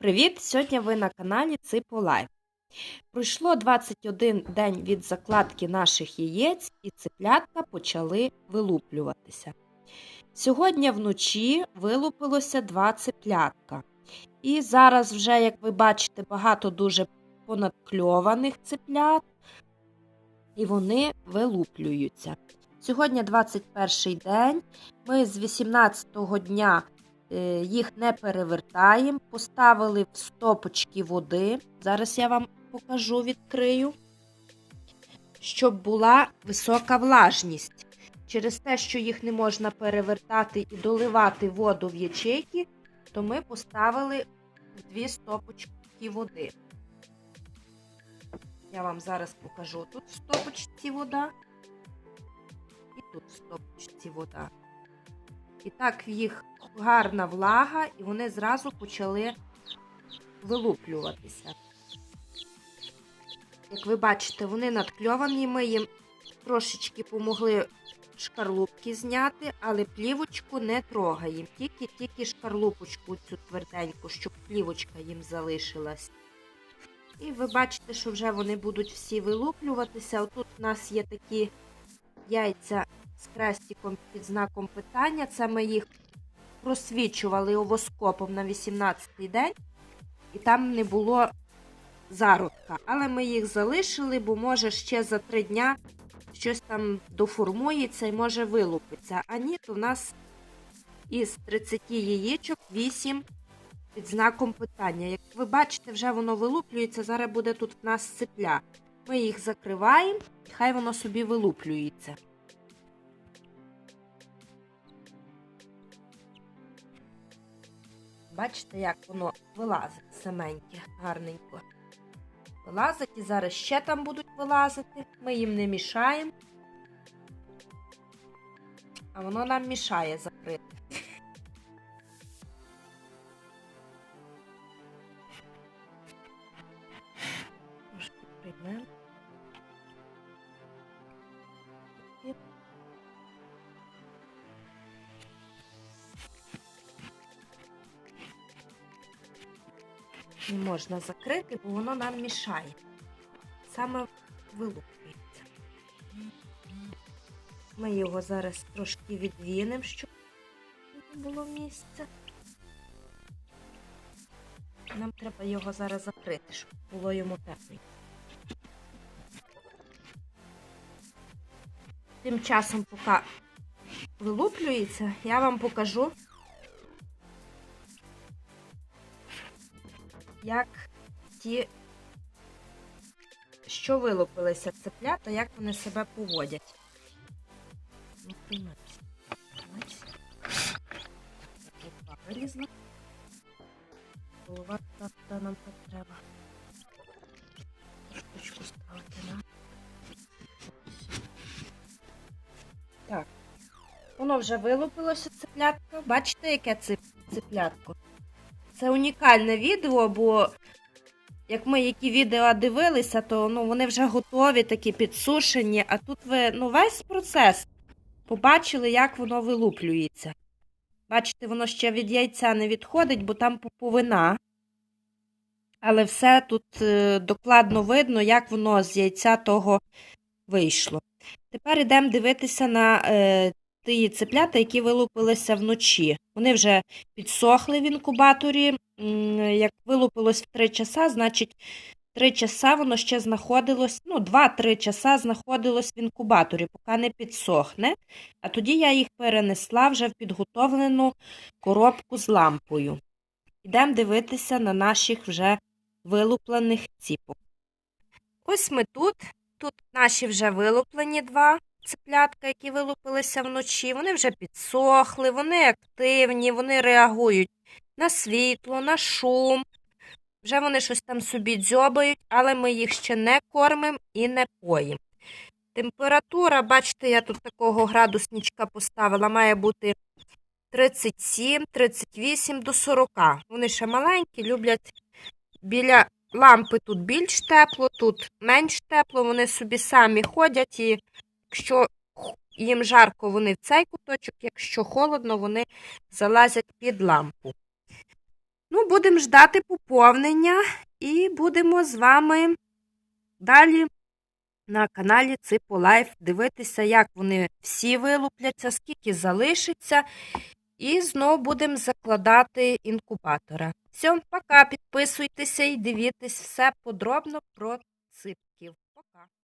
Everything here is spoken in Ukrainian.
Привіт! Сьогодні ви на каналі Циполайф. Пройшло 21 день від закладки наших яєць і циплятка почали вилуплюватися. Сьогодні вночі вилупилося два циплятка. І зараз вже, як ви бачите, багато дуже понадкльованих циплят, і вони вилуплюються. Сьогодні 21 день. Ми з 18-го дня їх не перевертаємо, поставили в стопочки води. Зараз я вам покажу, відкрию, щоб була висока влажність. Через те, що їх не можна перевертати і доливати воду в ячейки, то ми поставили дві стопочки води. Я вам зараз покажу тут в стопочці вода. І тут в стопочці вода. І так їх гарна влага, і вони зразу почали вилуплюватися. Як ви бачите, вони надкльовані, ми їм трошечки помогли шкарлупки зняти, але плівочку не трогаємо. Тільки-тільки шкарлупочку цю тверденьку, щоб плівочка їм залишилась. І ви бачите, що вже вони будуть всі вилуплюватися. Отут у нас є такі яйця з крестиком під знаком питання. Це ми їх просвічували овоскопом на 18-й день, і там не було зародка. Але ми їх залишили, бо може ще за 3 дня щось там доформується і може вилупиться. А ні, то в нас із 30 яєчок 8 під знаком питання. Як ви бачите, вже воно вилуплюється. Зараз буде тут в нас цепля. Ми їх закриваємо, і хай воно собі вилуплюється. Бачите, як воно вилазить саменьке, гарненько. Вилазить і зараз ще там будуть вилазити. Ми їм не мішаємо. А воно нам мішає закрити. Трошки приймемо. Не можна закрити, бо воно нам мішає. Саме вилуплюється. Ми його зараз трошки відвінемо, щоб не було місця. Нам треба його зараз закрити, щоб було йому тепленько. Тим часом, поки вилуплюється, я вам покажу, як ті, що вилупилися цеплята, як вони себе поводять. Вилізла. Голова та, нам так треба. Штучку ставити на. Так. Воно вже вилупилося цеплятко. Бачите, яке цеплятко? Це унікальне відео, бо як ми які відео дивилися, то ну, вони вже готові, такі підсушені, а тут ви ну, весь процес побачили, як воно вилуплюється. Бачите, воно ще від яйця не відходить, бо там пуповина. Але все тут е, докладно видно, як воно з яйця того вийшло. Тепер йдемо дивитися на е, ті цеплята, які вилупилися вночі. Вони вже підсохли в інкубаторі. Як вилупилось в 3 часа, значить 3 часа воно ще знаходилось, ну, 2-3 часа знаходилось в інкубаторі, поки не підсохне. А тоді я їх перенесла вже в підготовлену коробку з лампою. Йдемо дивитися на наших вже вилуплених ціпок. Ось ми тут. Тут наші вже вилуплені два цеплятка, які вилупилися вночі. Вони вже підсохли, вони активні, вони реагують на світло, на шум. Вже вони щось там собі дзьобають, але ми їх ще не кормимо і не поїмо. Температура, бачите, я тут такого градусничка поставила, має бути 37-38 до 40. Вони ще маленькі, люблять біля лампи тут більш тепло, тут менш тепло, вони собі самі ходять, і якщо їм жарко, вони в цей куточок, якщо холодно, вони залазять під лампу. Ну, будемо ждати поповнення і будемо з вами далі на каналі Ципо Лайф дивитися, як вони всі вилупляться, скільки залишиться. І знову будемо закладати інкубатора. Все, пока, підписуйтеся і дивіться все подробно про ципків. Пока.